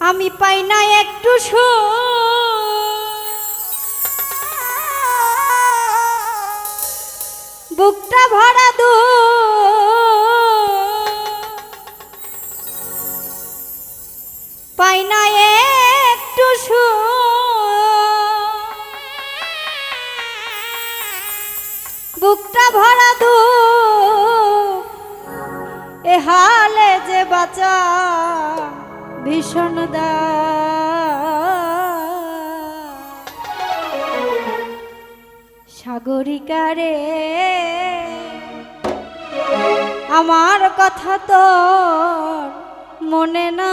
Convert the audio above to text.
আমি পাই না একটু শো বুকটা ভরা দু বাঁচা ভীষণ দা। সাগরিকারে আমার কথা তো মনে না